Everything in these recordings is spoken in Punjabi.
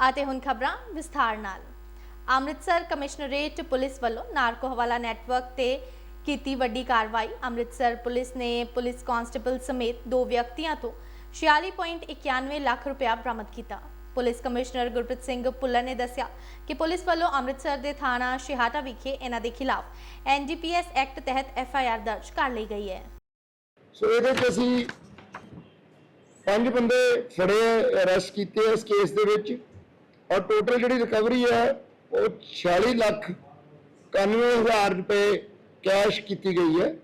ਅਤੇ ਹੁਣ ਖਬਰਾਂ ਵਿਸਥਾਰ ਨਾਲ। ਅੰਮ੍ਰਿਤਸਰ ਕਮਿਸ਼ਨਰੇਟ ਪੁਲਿਸ ਵੱਲੋਂ ਨਾਰਕੋ ਹਵਾਲਾ ਨੈਟਵਰਕ ਤੇ ਕੀਤੀ ਵੱਡੀ ਕਾਰਵਾਈ। ਅੰਮ੍ਰਿਤਸਰ ਪੁਲਿਸ ਨੇ ਪੁਲਿਸ ਕਾਂਸਟੇਬਲ ਸਮੇਤ ਦੋ ਵਿਅਕਤੀਆਂ ਤੋਂ 46.91 ਲੱਖ ਰੁਪਇਆ ਬਰਾਮਦ ਕੀਤਾ। ਪੁਲਿਸ ਕਮਿਸ਼ਨਰ ਗੁਰਪ੍ਰੀਤ ਸਿੰਘ ਭੁੱਲਰ ਨੇ ਦੱਸਿਆ ਕਿ ਪੁਲਿਸ ਵੱਲੋਂ ਅੰਮ੍ਰਿਤਸਰ ਦੇ ਥਾਣਾ ਸ਼ਿਹਾਟਾ ਵਿਖੇ ਇਹਨਾਂ ਦੇ ਖਿਲਾਫ ਐਨਡੀਪੀਐਸ ਐਕਟ ਤਹਿਤ ਐਫਆਈਆਰ ਦਰਜ ਕਰ ਲਈ ਗਈ ਹੈ। ਸੋ ਇਹਦੇ ਚ ਅਸੀਂ ਪੰਜ ਬੰਦੇ ਫੜੇ ਅਰੈਸਟ ਕੀਤੇ ਇਸ ਕੇਸ ਦੇ ਵਿੱਚ। ਔਰ ਟੋਟਲ ਜਿਹੜੀ ਰਿਕਵਰੀ ਹੈ, ਉਹ 46 ਲੱਖ 91000 ਰੁਪਏ ਕੈਸ਼ ਕੀਤੀ ਗਈ ਹੈ।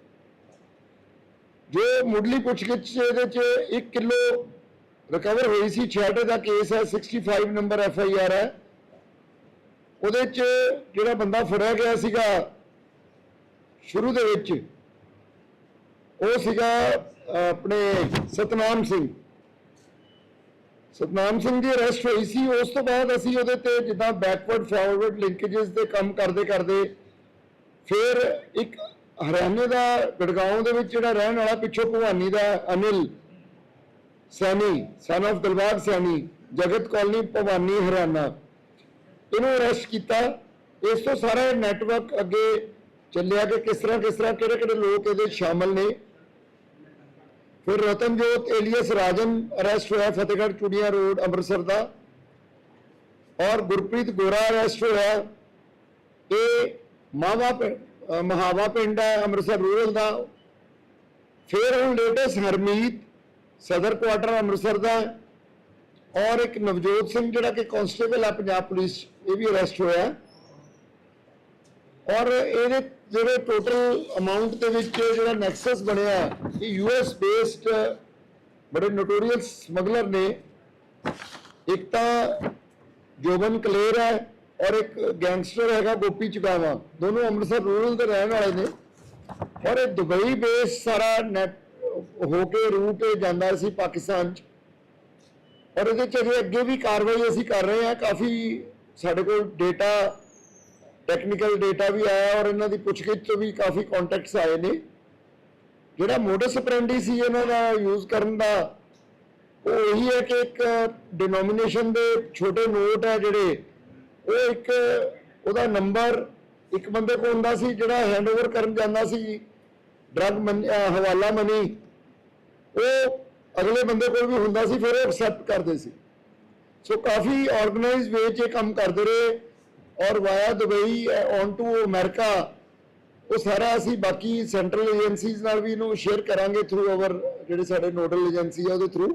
ਜੋ ਮੁੱਢਲੀ ਪੁੱਛਗਿੱਛ 'ਚ ਇਹਦੇ ਚ 1 ਕਿਲੋ ਰਿਕਵਰ ਹੋਈ ਸੀ ਛਿਆਟੇ ਦਾ ਕੇਸ ਹੈ 65 ਨੰਬਰ ਐਫ ਆਈ ਆਰ ਹੈ। ਉਹਦੇ ਚ ਜਿਹੜਾ ਬੰਦਾ ਫੜਿਆ ਗਿਆ ਸੀਗਾ, ਸ਼ੁਰੂ ਦੇ ਵਿੱਚ, ਉਹ ਸੀਗਾ ਆਪਣੇ ਸਤਨਾਮ ਸਿੰਘ। ਸਤਨਾਮ ਸਿੰਘ ਦੀ ਅਰੈਸਟ ਹੋਈ ਸੀ। ਉਸ ਤੋਂ ਬਾਅਦ ਅਸੀਂ ਉਹਦੇ ਤੇ ਜਿੱਦਾਂ ਬੈਕਵਰਡ ਫਾਰਵਰਡ ਲਿੰਕੇजेस ਦੇ ਕੰਮ ਕਰਦੇ ਕਰਦੇ ਫਿਰ ਇੱਕ ਹਰਿਆਣੇ ਦਾ ਗੜਗਾਉਂ ਦੇ ਵਿੱਚ ਜਿਹੜਾ ਰਹਿਣ ਵਾਲਾ ਪਿੱਛੋਂ ਭਵਾਨੀ ਦਾ ਅਨਿਲ ਸੈਣੀ ਸਨ of ਦਿਲਬਾਗ ਸੈਣੀ, ਜਗਤ ਕਾਲਨੀ ਭਵਾਨੀ ਹਰਿਆਣਾ, ਇਹਨੂੰ ਅਰੈਸਟ ਕੀਤਾ। ਇਸ ਤੋਂ ਸਾਰਾ ਨੈਟਵਰਕ ਅੱਗੇ ਚੱਲਿਆ ਕਿ ਕਿਸ ਤਰ੍ਹਾਂ ਕਿਸ ਤਰ੍ਹਾਂ ਕਿਹੜੇ ਕਿਹੜੇ ਲੋਕ ਇਹਦੇ 'ਚ ਸ਼ਾਮਲ ਨੇ। ਫਿਰ ਰਤਨਜੋਤ ਏਲੀਅਸ ਰਾਜਨ ਅਰੈਸਟ ਹੋਇਆ ਫਤਿਹਗੜ੍ਹ ਚੂੜੀਆਂ ਰੋਡ, ਅੰਮ੍ਰਿਤਸਰ ਦਾ। ਔਰ ਗੁਰਪ੍ਰੀਤ ਗੋਰਾ ਅਰੈਸਟ ਹੋਇਆ। ਇਹ ਮਾਵਾ ਪਿੰ- ਮਹਾਵਾ ਪਿੰਡ ਹੈ, ਅੰਮ੍ਰਿਤਸਰ ਰੂਰਲ ਦਾ। ਫਿਰ ਹੁਣ ਲੇਟੈਸਟ ਹਰਮੀਤ ਸਦਰ ਕੁਆਟਰ ਅੰਮ੍ਰਿਤਸਰ ਦਾ। ਔਰ ਇੱਕ ਨਵਜੋਤ ਸਿੰਘ ਜਿਹੜਾ ਕਿ ਕਾਂਸਟੇਬਲ ਹੈ ਪੰਜਾਬ ਪੁਲਿਸ, ਇਹ ਵੀ ਅਰੈਸਟ ਹੋਇਆ। ਔਰ ਇਹਦੇ ਜਿਹੜੇ ਟੋਟਲ ਅਮਾਉਂਟ ਦੇ ਵਿੱਚ ਜਿਹੜਾ ਨੈਕਸਸ ਬਣਿਆ ਇਹ ਯੂਐਸ ਬੇਸਡ ਬੜੇ ਨੋਟੋਰੀਅਸ ਸਮਗਲਰ ਨੇ। ਇੱਕ ਤਾਂ ਜੋਬਨ ਕਲੇਰ ਹੈ ਔਰ ਇੱਕ ਗੈਂਗਸਟਰ ਹੈਗਾ ਗੋਪੀ ਚੁਗਾਵਾ। ਦੋਨੋਂ ਅੰਮ੍ਰਿਤਸਰ ਰੂਰਲ ਦੇ ਰਹਿਣ ਵਾਲੇ ਨੇ। ਔਰ ਇਹ ਦੁਬਈ ਬੇਸ ਸਾਰਾ ਨੈਟ ਹੋ ਕੇ ਰੂਟ ਜਾਂਦਾ ਸੀ ਪਾਕਿਸਤਾਨ ਚ। ਔਰ ਇਹਦੇ ਚ ਅਜੇ ਅੱਗੇ ਵੀ ਕਾਰਵਾਈ ਅਸੀਂ ਕਰ ਰਹੇ ਹਾਂ। ਕਾਫੀ ਸਾਡੇ ਕੋਲ ਡੇਟਾ ਟੈਕਨੀਕਲ ਡੇਟਾ ਵੀ ਆਇਆ ਔਰ ਇਹਨਾਂ ਦੀ ਪੁੱਛਗਿੱਛ ਤੋਂ ਵੀ ਕਾਫੀ ਕੰਟੈਕਟਸ ਆਏ ਨੇ। ਜਿਹੜਾ ਮੋਡਸ ਆਪਰੈਂਡੀ ਸੀ ਇਹਨਾਂ ਦਾ ਯੂਜ਼ ਕਰਨ ਦਾ, ਉਹ ਇਹੀ ਹੈ ਕਿ ਇੱਕ ਡਿਨੋਮੀਨੇਸ਼ਨ ਦੇ ਛੋਟੇ ਨੋਟ ਹੈ ਜਿਹੜੇ, ਉਹ ਇੱਕ ਉਹਦਾ ਨੰਬਰ ਇੱਕ ਬੰਦੇ ਕੋਲ ਹੁੰਦਾ ਸੀ ਜਿਹੜਾ ਹੈਂਡਓਵਰ ਕਰਨ ਜਾਂਦਾ ਸੀ ਡਰਗ ਹਵਾਲਾ ਮਨੀ ਉਹ ਅਗਲੇ ਬੰਦੇ ਕੋਲ ਵੀ ਹੁੰਦਾ ਸੀ, ਫਿਰ ਉਹ ਐਕਸੈਪਟ ਕਰਦੇ ਸੀ। ਸੋ ਕਾਫੀ ਆਰਗੇਨਾਈਜ਼ ਵੇ 'ਚ ਇਹ ਕੰਮ ਕਰਦੇ ਰਹੇ ਔਰ via Dubai on to America ਉਹ ਸਾਰਾ ਅਸੀਂ ਬਾਕੀ ਸੈਂਟਰਲ ਏਜੰਸੀਜ਼ ਨਾਲ ਵੀ ਇਹਨੂੰ ਸ਼ੇਅਰ ਕਰਾਂਗੇ ਥਰੂ ਆਵਰ ਜਿਹੜੇ ਸਾਡੇ ਨੋਡਲ ਏਜੰਸੀ ਆ ਉਹਦੇ ਥਰੂ